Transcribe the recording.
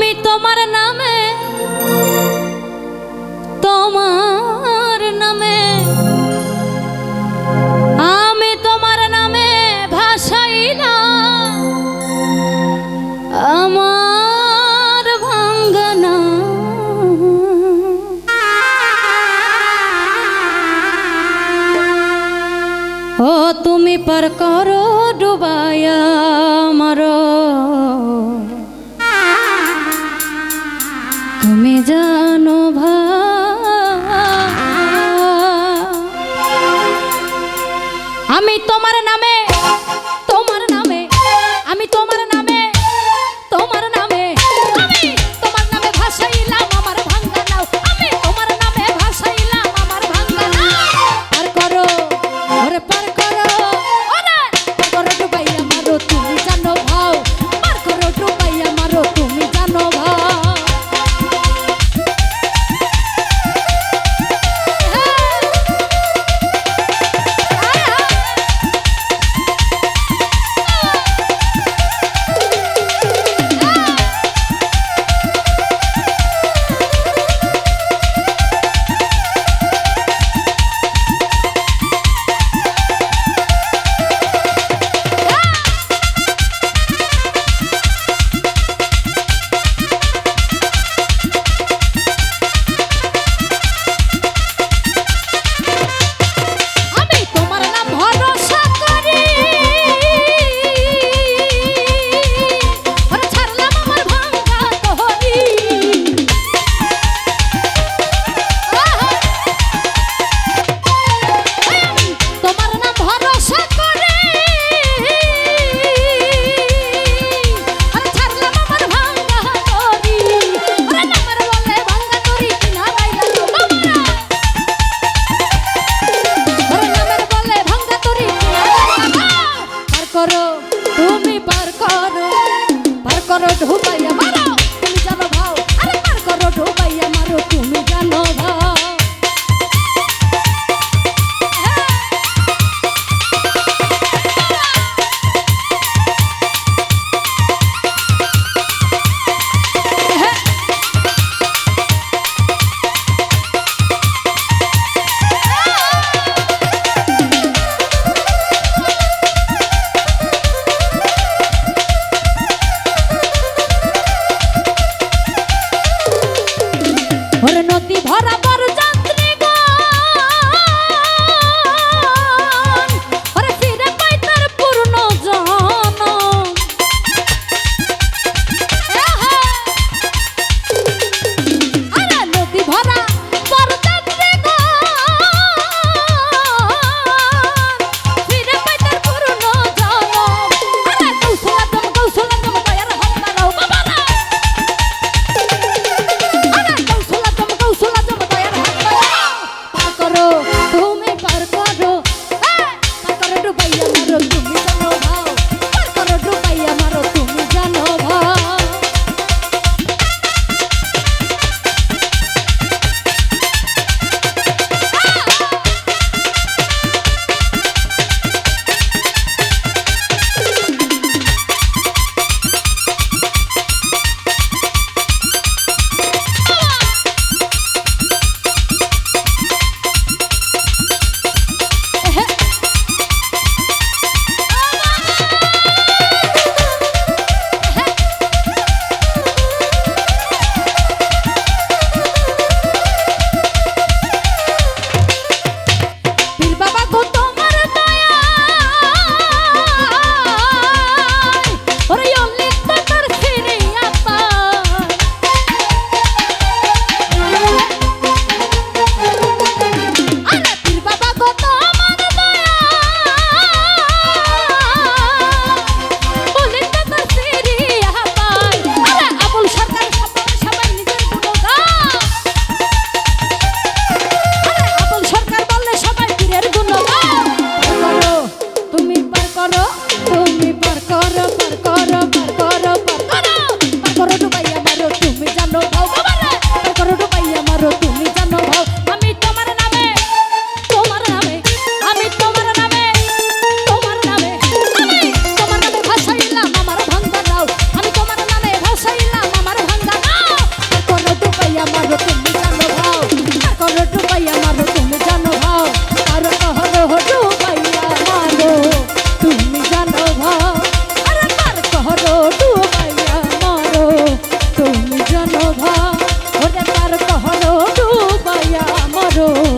আমি তোমার নামে তোমার নামে, আমি তোমার নামে ভাষাই না আমার ভাঙ্গনা ও তুমি পার করো ডুবায়া তুমি জানো ভাই আমি তোমার নামে tomar ওরে নদী Oh.